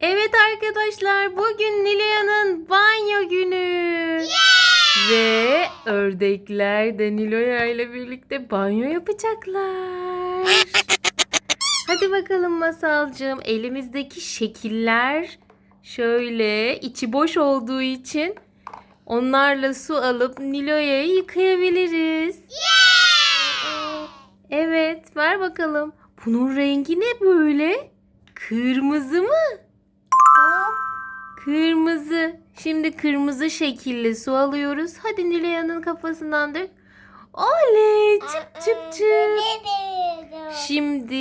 Evet arkadaşlar bugün Niloya'nın banyo günü. Ve ördekler de Niloya ile birlikte banyo yapacaklar. Hadi bakalım Masalcığım elimizdeki şekiller şöyle içi boş olduğu için onlarla su alıp Niloya'yı yıkayabiliriz. Evet ver bakalım. Bunun rengi ne böyle? Kırmızı mı? Kırmızı. Şimdi kırmızı şekilli su alıyoruz. Hadi Nilay'ın kafasından dök. Oley çıp çıp çıp. Şimdi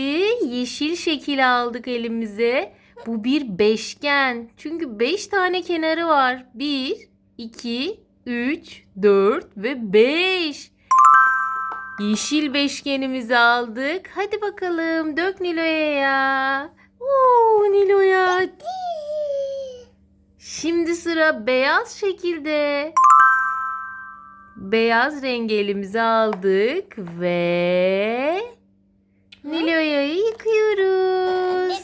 yeşil şekil aldık elimize. Bu bir beşgen. Çünkü beş tane kenarı var. Bir, iki, üç, dört ve beş. Yeşil beşgenimizi aldık. Hadi bakalım dök Nilo'ya. Oo Nilo'ya. Şimdi sıra beyaz şekilde. Beyaz rengi elimize aldık ve Nilo'ya'yı yıkıyoruz.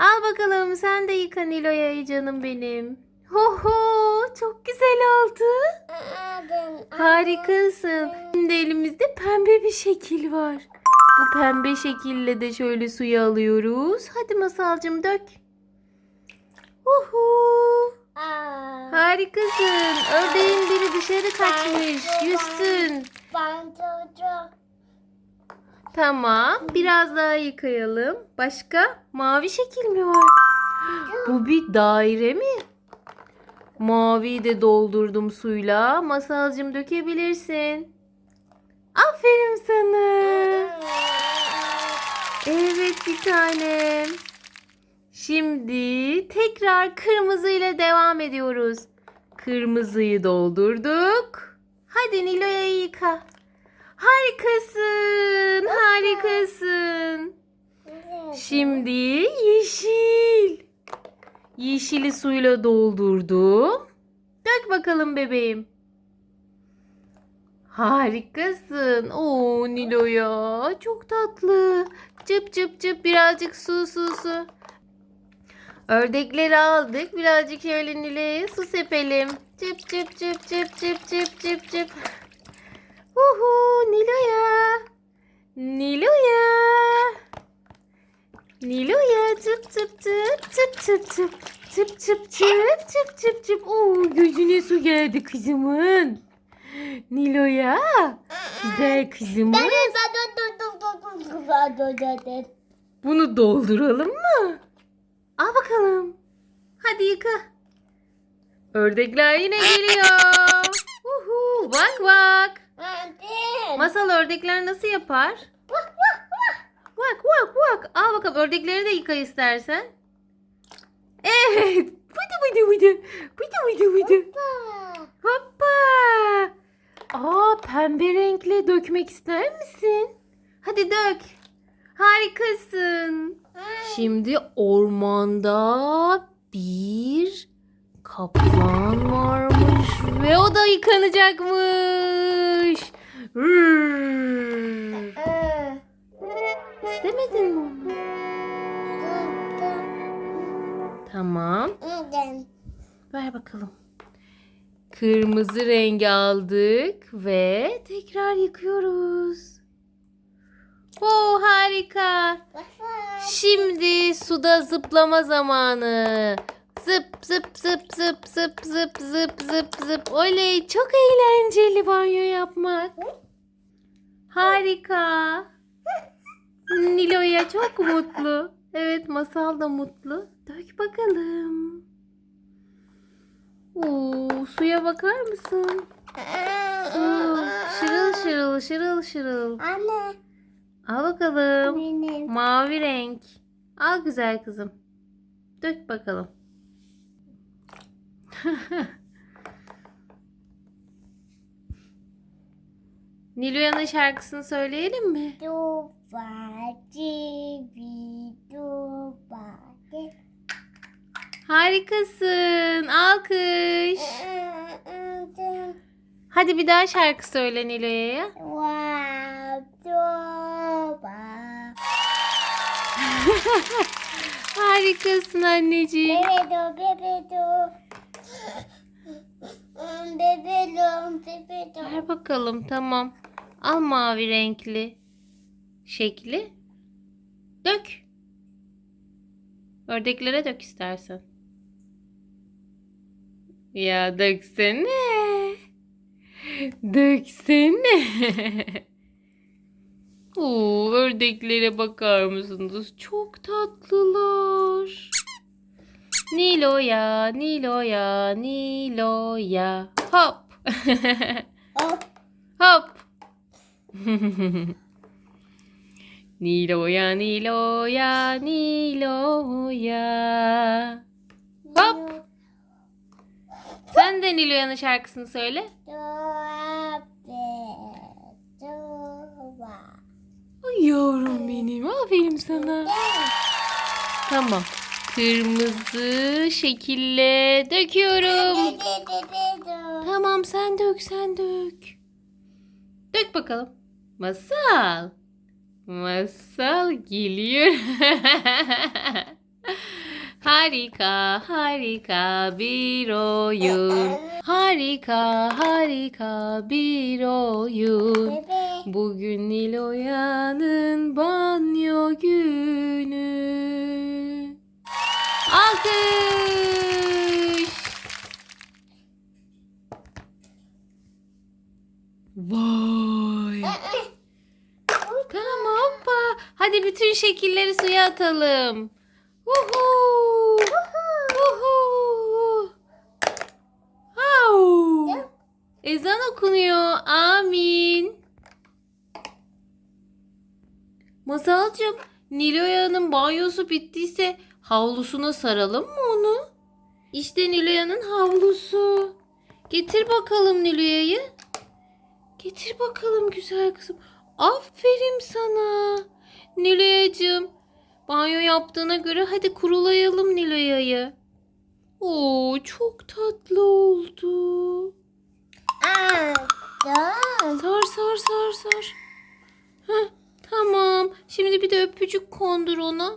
Al bakalım sen de yıka Nilo'ya'yı canım benim. Ho ho çok güzel oldu. Harikasın. Şimdi elimizde pembe bir şekil var. Bu pembe şekille de şöyle suyu alıyoruz. Hadi masalcım dök. Uhu. Harikasın. Ördeğin biri dışarı kaçmış. Yüzsün. Tamam. Biraz daha yıkayalım. Başka? Mavi şekil mi var? Bu bir daire mi? Maviyi de doldurdum suyla. Masalcım dökebilirsin. Aferin sana. Evet bir tanem. Şimdi tekrar kırmızıyla devam ediyoruz. Kırmızıyı doldurduk. Hadi Nilo'ya yıka. Harikasın, harikasın. Şimdi yeşil. Yeşili suyla doldurdum. Dök bakalım bebeğim. Harikasın. Oo Nilo'ya çok tatlı. Çıp çıp çıp birazcık su su su. Ördekleri aldık. Birazcık şöyle Nilo'ya su sepelim. Çıp çıp çıp çıp çıp çıp çıp çıp. Uhu Nilo'ya. Nilo'ya. Nilo'ya çıp çıp çıp çıp çıp çıp. Çıp çıp çıp çıp çıp çıp. Oo gözüne su geldi kızımın. Nilo'ya. Güzel kızımın. Bunu dolduralım mı? Al bakalım. Hadi yıka. Ördekler yine geliyor. Uhu, bak bak. Masal ördekler nasıl yapar? Vak vak vak. Al bakalım ördekleri de yıka istersen. Evet. Vıdı vıdı vıdı. Vıdı vıdı vıdı. Hoppa. Aa pembe renkle dökmek ister misin? Hadi dök. Harikasın. Şimdi ormanda bir kaplan varmış ve o da yıkanacakmış. İstemedin mi onu? Tamam. Ver bakalım. Kırmızı rengi aldık ve tekrar yıkıyoruz. Oo harika. Şimdi suda zıplama zamanı. Zıp zıp zıp zıp zıp zıp zıp zıp zıp. Oley çok eğlenceli banyo yapmak. Harika. Nilo'ya çok mutlu. Evet masal da mutlu. Dök bakalım. Oo, suya bakar mısın? Su. Şırıl şırıl şırıl şırıl. Anne. Al bakalım. Benim. Mavi renk. Al güzel kızım. Dök bakalım. Niloya'nın şarkısını söyleyelim mi? Duba cibi duba. Harikasın. Alkış. Hadi bir daha şarkı söyle Niloya'ya. Wow, duba. Harikasın anneciğim. Bebedo, bebedo. Bebedo, bebedo. Ver bakalım tamam. Al mavi renkli şekli. Dök. Ördeklere dök istersen. Ya döksene. Döksene. Oo, ördeklere bakar mısınız? Çok tatlılar. Nilo'ya, Nilo'ya, Nilo'ya. Hop. Hop. Hop. Nilo'ya, Nilo'ya, Nilo'ya. Hop. Sen de Nilo'yanın şarkısını söyle. Bedoa. Yavrum benim. Aferin sana. Tamam. Kırmızı şekille döküyorum. Tamam sen dök sen dök. Dök bakalım. Masal. Masal geliyor. harika harika bir oyun. Harika harika bir oyun. Bugün Niloya'nın banyo günü. Alkış. Vay. Tamam hoppa. Hadi bütün şekilleri suya atalım. Uhu. Uhu. Au. Ezan okunuyor. Amin. Masalcığım, Niloya'nın banyosu bittiyse havlusuna saralım mı onu? İşte Niloya'nın havlusu. Getir bakalım Niloya'yı. Getir bakalım güzel kızım. Aferin sana. Niloya'cığım, banyo yaptığına göre hadi kurulayalım Niloya'yı. Oo, çok tatlı oldu. Sar sar sar sar. Heh, tamam. Şimdi bir de öpücük kondur ona.